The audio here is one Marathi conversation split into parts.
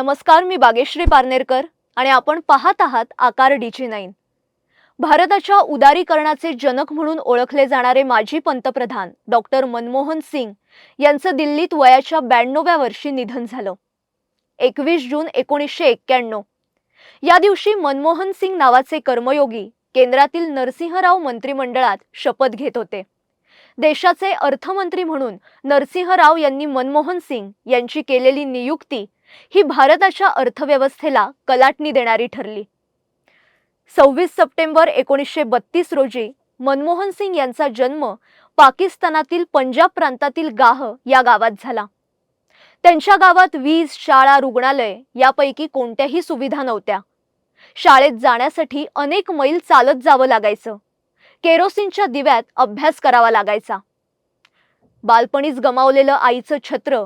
नमस्कार मी बागेश्री पारनेरकर आणि आपण पाहत आहात आकार डीजी नाईन. भारताच्या उदारीकरणाचे जनक म्हणून ओळखले जाणारे माजी पंतप्रधान डॉक्टर मनमोहन सिंग यांचं दिल्लीत वयाच्या ब्याण्णव्या वर्षी निधन झालं. एकवीस जून एकोणीसशे एक्क्याण्णव. या दिवशी मनमोहन सिंग नावाचे कर्मयोगी केंद्रातील नरसिंहराव मंत्रिमंडळात शपथ घेत होते. देशाचे अर्थमंत्री म्हणून नरसिंहराव यांनी मनमोहन सिंग यांची केलेली नियुक्ती ही भारताच्या अर्थव्यवस्थेला कलाटणी देणारी ठरली. सव्वीस सप्टेंबर एकोणीसशे बत्तीस रोजी मनमोहन सिंग यांचा जन्म पाकिस्तानातील पंजाब प्रांतातील गाह या गावात झाला. त्यांच्या गावात वीज शाळा रुग्णालय यापैकी कोणत्याही सुविधा नव्हत्या. शाळेत जाण्यासाठी अनेक मैल चालत जावं लागायचं. केरोसिनच्या दिव्यात अभ्यास करावा लागायचा. बालपणीच गमावलेलं आईचं छत्र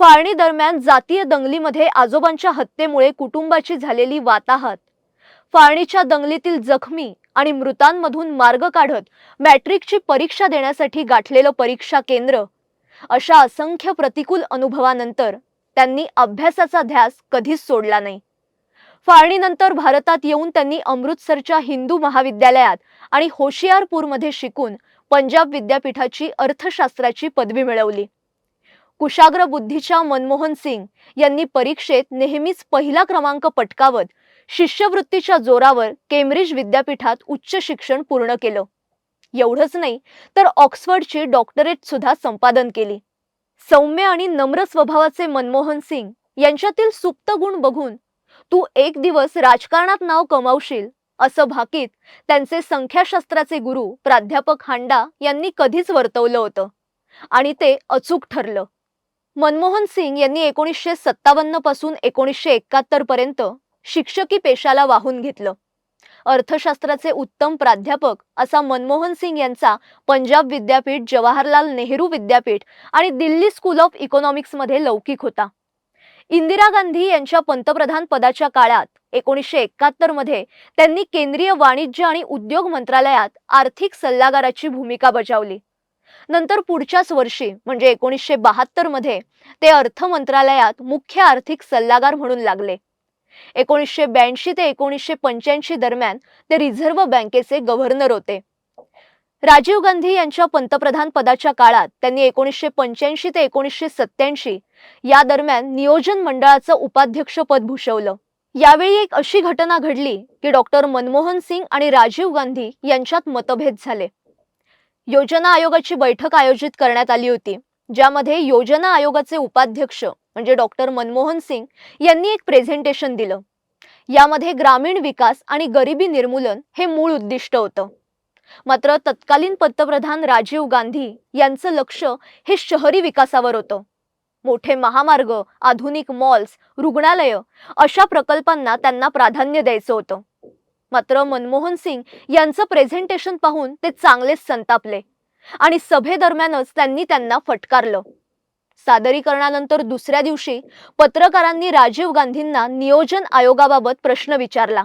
फाळणी दरम्यान जातीय दंगलीमध्ये आजोबांच्या हत्येमुळे कुटुंबाची झालेली वाताहत. फाळणीच्या दंगलीतील जखमी आणि मृतांमधून मार्ग काढत मॅट्रिकची परीक्षा देण्यासाठी गाठलेलं परीक्षा केंद्र. अशा असंख्य प्रतिकूल अनुभवानंतर त्यांनी अभ्यासाचा ध्यास कधीच सोडला नाही. फाळणीनंतर भारतात येऊन त्यांनी अमृतसरच्या हिंदू महाविद्यालयात आणि होशियारपूरमध्ये शिकून पंजाब विद्यापीठाची अर्थशास्त्राची पदवी मिळवली. कुशाग्र बुद्धीच्या मनमोहन सिंग यांनी परीक्षेत नेहमीच पहिला क्रमांक पटकावत शिष्यवृत्तीच्या जोरावर केम्ब्रिज विद्यापीठात उच्च शिक्षण पूर्ण केलं. एवढंच नाही तर ऑक्सफर्डची डॉक्टरेट सुद्धा संपादन केली. सौम्य आणि नम्र स्वभावाचे मनमोहन सिंग यांच्यातील सुप्त गुण बघून तू एक दिवस राजकारणात नाव कमावशील असं भाकीत त्यांचे संख्याशास्त्राचे गुरु प्राध्यापक हांडा यांनी कधीच वर्तवलं होतं. आणि ते अचूक ठरलं. मनमोहन सिंग यांनी एकोणीसशे सत्तावन्नपासून एकोणीसशे एकाहत्तर पर्यंत शिक्षकी पेशाला वाहून घेतलं. अर्थशास्त्राचे उत्तम प्राध्यापक असा मनमोहन सिंग यांचा पंजाब विद्यापीठ जवाहरलाल नेहरू विद्यापीठ आणि दिल्ली स्कूल ऑफ इकॉनॉमिक्समध्ये लौकिक होता. इंदिरा गांधी यांच्या पंतप्रधान पदाच्या काळात एकोणीसशे एकाहत्तरमध्ये त्यांनी केंद्रीय वाणिज्य आणि उद्योग मंत्रालयात आर्थिक सल्लागाराची भूमिका बजावली. नंतर पुढच्याच वर्षी म्हणजे एकोणीसशे बहात्तरमध्ये ते अर्थ मंत्रालयात मुख्य आर्थिक सल्लागार म्हणून लागले. एकोणीसशे ब्याऐंशी ते एकोणीसशे पंच्याऐंशी दरम्यान ते रिझर्व्ह बँकेचे गव्हर्नर होते. राजीव गांधी यांच्या पंतप्रधान पदाच्या काळात त्यांनी एकोणीसशे पंच्याऐंशी ते एकोणीसशे सत्त्याऐंशी या दरम्यान नियोजन मंडळाचं उपाध्यक्षपद भूषवलं. यावेळी एक अशी घटना घडली की डॉक्टर मनमोहन सिंग आणि राजीव गांधी यांच्यात मतभेद झाले. योजना आयोगाची बैठक आयोजित करण्यात आली होती ज्यामध्ये योजना आयोगाचे उपाध्यक्ष म्हणजे डॉक्टर मनमोहन सिंग यांनी एक प्रेझेंटेशन दिलं. यामध्ये ग्रामीण विकास आणि गरिबी निर्मूलन हे मूळ उद्दिष्ट होतं. मात्र तत्कालीन पंतप्रधान राजीव गांधी यांचं लक्ष हे शहरी विकासावर होतं. मोठे महामार्ग आधुनिक मॉल्स रुग्णालय अशा प्रकल्पांना त्यांना प्राधान्य द्यायचं होतं. मात्र मनमोहन सिंग यांचं प्रेझेंटेशन पाहून ते चांगलेच संतापले. आणि सभेदरम्यानच त्यांनी त्यांना फटकारलं. सादरीकरणानंतर दुसऱ्या दिवशी पत्रकारांनी राजीव गांधींना नियोजन आयोगाबाबत प्रश्न विचारला.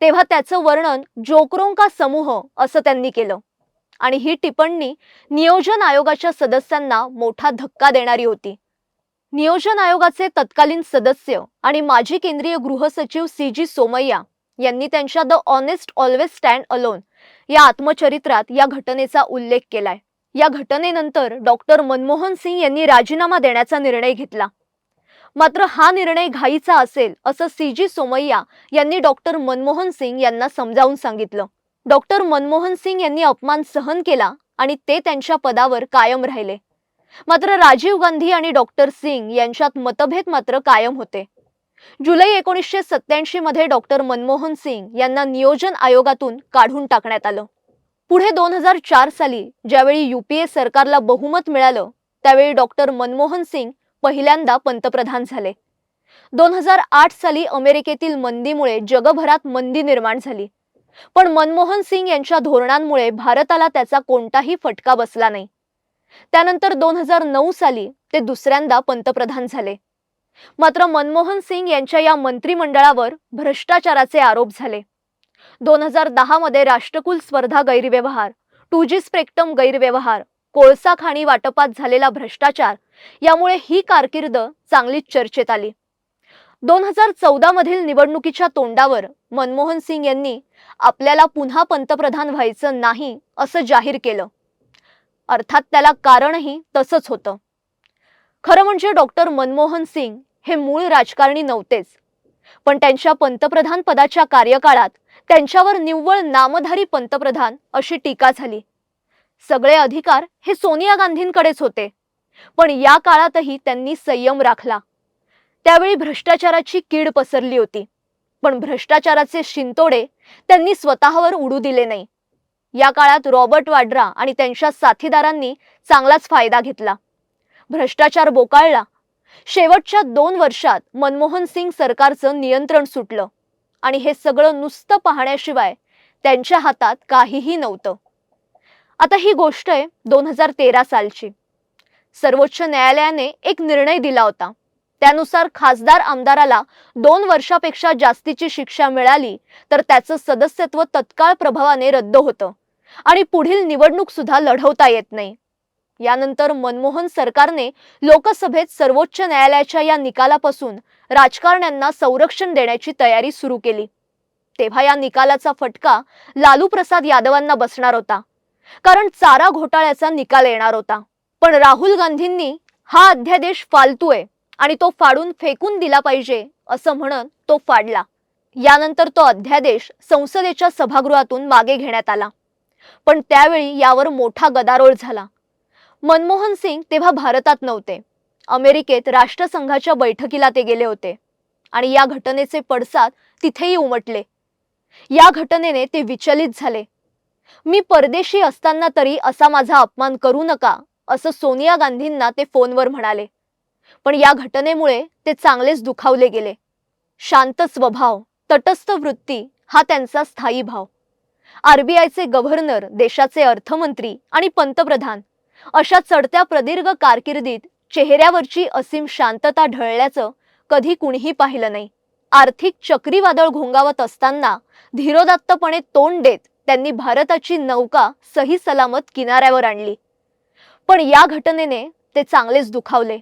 तेव्हा त्याचं वर्णन जोकरों का समूह असं त्यांनी केलं. आणि ही टिप्पणी नियोजन आयोगाच्या सदस्यांना मोठा धक्का देणारी होती. नियोजन आयोगाचे तत्कालीन सदस्य आणि माजी केंद्रीय गृहसचिव सी जी सोमय्या यांनी त्यांच्या the honest always stand alone या आत्मचरित्रात या घटनेचा उल्लेख केलाय. या घटनेनंतर डॉक्टर मनमोहन सिंग यांनी राजीनामा देण्याचा निर्णय घेतला. मात्र हा निर्णय घाईचा असेल असं सी जी सोमय्या यांनी डॉक्टर मनमोहन सिंग यांना समजावून सांगितलं. डॉक्टर मनमोहन सिंग यांनी अपमान सहन केला आणि ते त्यांच्या पदावर कायम राहिले. मात्र राजीव गांधी आणि डॉक्टर सिंग यांच्यात मतभेद मात्र कायम होते. जुलै एकोणीसशे सत्याऐंशी मध्ये डॉक्टर मनमोहन सिंग यांना नियोजन आयोगातून काढून टाकण्यात आलं. पुढे दोन हजार चार साली ज्यावेळी युपीए सरकारला बहुमत मिळालं त्यावेळी डॉक्टर मनमोहन सिंग पहिल्यांदा पंतप्रधान झाले. दोन हजार आठ साली अमेरिकेतील मंदीमुळे जगभरात मंदी निर्माण झाली. पण मनमोहन सिंग यांच्या धोरणांमुळे भारताला त्याचा कोणताही फटका बसला नाही. त्यानंतर दोन हजार नऊ साली ते दुसऱ्यांदा पंतप्रधान झाले. मात्र मनमोहन सिंग यांच्या या मंत्रिमंडळावर भ्रष्टाचाराचे आरोप झाले. दोन हजार दहा मध्ये राष्ट्रकुल स्पर्धा गैरव्यवहार टू जी स्पेक्ट्रम गैरव्यवहार कोळसा खाणी वाटपात झालेला भ्रष्टाचार यामुळे ही कारकीर्द चांगलीच चर्चेत आली. दोन हजार चौदा मधील निवडणुकीच्या तोंडावर मनमोहन सिंग यांनी आपल्याला पुन्हा पंतप्रधान व्हायचं नाही असं जाहीर केलं. अर्थात त्याला कारणही तसंच होतं. खरं म्हणजे डॉक्टर मनमोहन सिंग हे मूळ राजकारणी नव्हतेच. पण त्यांच्या पंतप्रधान पदाच्या कार्यकाळात त्यांच्यावर निव्वळ नामधारी पंतप्रधान अशी टीका झाली. सगळे अधिकार हे सोनिया गांधींकडेच होते. पण या काळातही त्यांनी संयम राखला. त्यावेळी भ्रष्टाचाराची कीड पसरली होती. पण भ्रष्टाचाराचे शिंतोडे त्यांनी स्वतःवर उडू दिले नाही. या काळात रॉबर्ट वाड्रा आणि त्यांच्या साथीदारांनी चांगलाच फायदा घेतला. भ्रष्टाचार बोकाळला. शेवटच्या दोन वर्षात मनमोहन सिंग सरकारचं नियंत्रण सुटलं आणि हे सगळं नुसतं पाहण्याशिवाय त्यांच्या हातात काहीही नव्हतं. आता ही गोष्ट आहे दोन हजार तेरा सालची. सर्वोच्च न्यायालयाने एक निर्णय दिला होता. त्यानुसार खासदार आमदाराला दोन वर्षापेक्षा जास्तीची शिक्षा मिळाली तर त्याचं सदस्यत्व तत्काळ प्रभावाने रद्द होतं आणि पुढील निवडणूक सुद्धा लढवता येत नाही. यानंतर मनमोहन सरकारने लोकसभेत सर्वोच्च न्यायालयाच्या या निकालापासून राजकारण्यांना संरक्षण देण्याची तयारी सुरू केली. तेव्हा या निकालाचा फटका लालू प्रसाद यादवांना बसणार होता. कारण चारा घोटाळ्याचा निकाल येणार होता. पण राहुल गांधींनी हा अध्यादेश फालतू आहे आणि तो फाडून फेकून दिला पाहिजे असं म्हणत तो फाडला. यानंतर तो अध्यादेश संसदेच्या सभागृहातून मागे घेण्यात आला. पण त्यावेळी यावर मोठा गदारोळ झाला. मनमोहन सिंग तेव्हा भारतात नव्हते. अमेरिकेत राष्ट्रसंघाच्या बैठकीला ते गेले होते. आणि या घटनेचे पडसाद तिथेही उमटले. या घटनेने ते विचलित झाले. मी परदेशी असताना तरी असा माझा अपमान करू नका असं सोनिया गांधींना ते फोनवर म्हणाले. पण या घटनेमुळे ते चांगलेच दुखावले गेले. शांत स्वभाव तटस्थ वृत्ती हा त्यांचा स्थायी भाव. आरबीआयचे गव्हर्नर देशाचे अर्थमंत्री आणि पंतप्रधान अशा चढत्या प्रदीर्घ कारकिर्दीत चेहऱ्यावरची असीम शांतता ढळल्याचं कधी कुणीही पाहिलं नाही. आर्थिक चक्रीवादळ घोंगावत असताना धीरोदात्तपणे तोंड देत त्यांनी भारताची नौका सही सलामत किनाऱ्यावर आणली. पण या घटनेने ते चांगलेच दुखावले.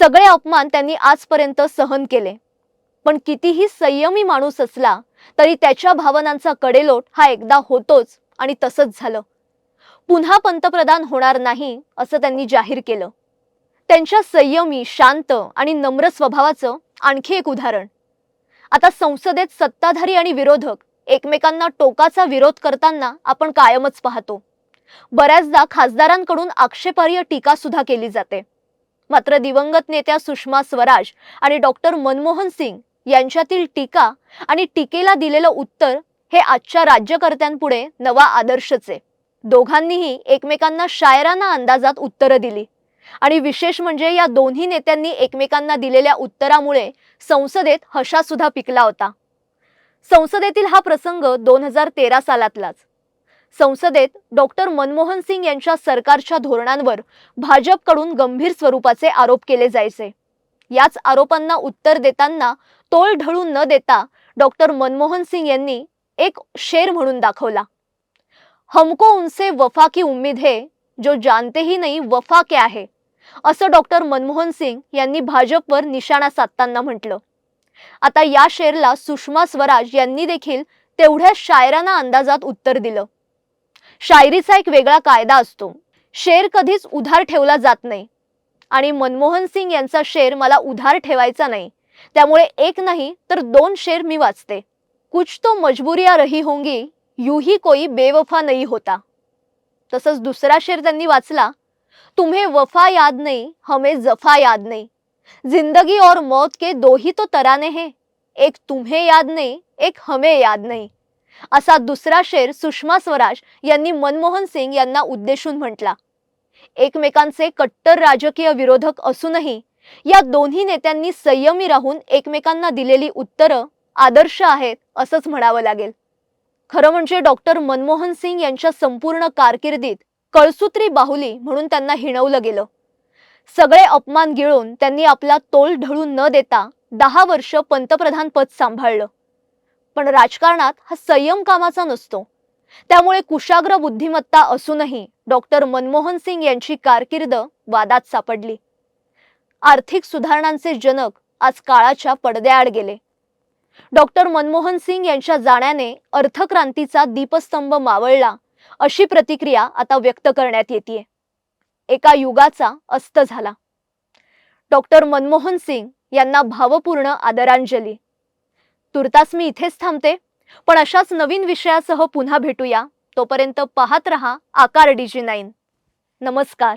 सगळे अपमान त्यांनी आजपर्यंत सहन केले. पण कितीही संयमी माणूस असला तरी त्याच्या भावनांचा कडेलोट हा एकदा होतोच आणि तसंच झालं. पुन्हा पंतप्रधान होणार नाही असं त्यांनी जाहीर केलं. त्यांच्या संयमी शांत आणि नम्र स्वभावाचं आणखी एक उदाहरण. आता संसदेत सत्ताधारी आणि विरोधक एकमेकांना टोकाचा विरोध करताना आपण कायमच पाहतो. बऱ्याचदा खासदारांकडून आक्षेपार्ह टीका सुद्धा केली जाते. मात्र दिवंगत नेत्या सुषमा स्वराज आणि डॉक्टर मनमोहन सिंग यांच्यातील टीका आणि टीकेला दिलेलं उत्तर हे आजच्या राज्यकर्त्यांपुढे नवा आदर्शच आहे. दोघांनीही एकमेकांना शायराना अंदाजात उत्तरं दिली. आणि विशेष म्हणजे या दोन्ही नेत्यांनी एकमेकांना दिलेल्या उत्तरामुळे संसदेत हशासुद्धा पिकला होता. संसदेतील हा प्रसंग दोन हजार तेरा सालातलाच. संसदेत डॉक्टर मनमोहन सिंग यांच्या सरकारच्या धोरणांवर भाजपकडून गंभीर स्वरूपाचे आरोप केले जायचे. याच आरोपांना उत्तर देताना तोल ढळून न देता डॉक्टर मनमोहन सिंग यांनी एक शेर म्हणून दाखवला. हमको उनसे वफा की उम्मीद है जो जानते ही नाही वफा क्या है। असं डॉक्टर मनमोहन सिंग यांनी भाजपवर निशाणा साधताना म्हटलं. आता या शेरला सुषमा स्वराज यांनी देखील तेवढ्या शायरांना अंदाजात उत्तर दिलं. शायरीचा एक वेगळा कायदा असतो. शेर कधीच उधार ठेवला जात नाही. आणि मनमोहन सिंग यांचा शेर मला उधार ठेवायचा नाही. त्यामुळे एक नाही तर दोन शेर मी वाचते. कुछ तो मजबुरिया रही होंगी यूही कोई बेवफा नहीं होता। तसंच दुसरा शेर त्यांनी वाचला तुम्हे वफा याद नाही हमें जफा याद नाही। जिंदगी और मौत के दो ही तो तराने हैं एक तुम्हे याद नाही एक हमें याद नाही। असा दुसरा शेर सुषमा स्वराज यांनी मनमोहन सिंग यांना उद्देशून म्हटला एकमेकांचे कट्टर राजकीय विरोधक असूनही या दोन्ही नेत्यांनी संयमी राहून एकमेकांना दिलेली उत्तरं आदर्श आहेत असंच म्हणावं लागेल. खरं म्हणजे डॉक्टर मनमोहन सिंग यांच्या संपूर्ण कारकिर्दीत कळसूत्री बाहुली म्हणून त्यांना हिणवलं गेलं. सगळे अपमान गिळून त्यांनी आपला तोल ढळून न देता दहा वर्ष पंतप्रधान पद सांभाळलं. पण राजकारणात हा संयम कामाचा नसतो. त्यामुळे कुशाग्र बुद्धिमत्ता असूनही डॉक्टर मनमोहन सिंग यांची कारकीर्द वादात सापडली. आर्थिक सुधारणांचे जनक आज काळाच्या पडद्याआड गेले. डॉक्टर मनमोहन सिंग यांच्या जाण्याने अर्थक्रांतीचा दीपस्तंभ मावळला अशी प्रतिक्रिया आता व्यक्त करण्यात येते एका युगाचा अस्त झाला. डॉक्टर मनमोहन सिंग यांना भावपूर्ण आदरांजली. तुर्तास मी इथेच थांबते पण अशाच नवीन विषयासह पुन्हा भेटूया. तोपर्यंत पाहत रहा आकार डीजी नाईन. नमस्कार.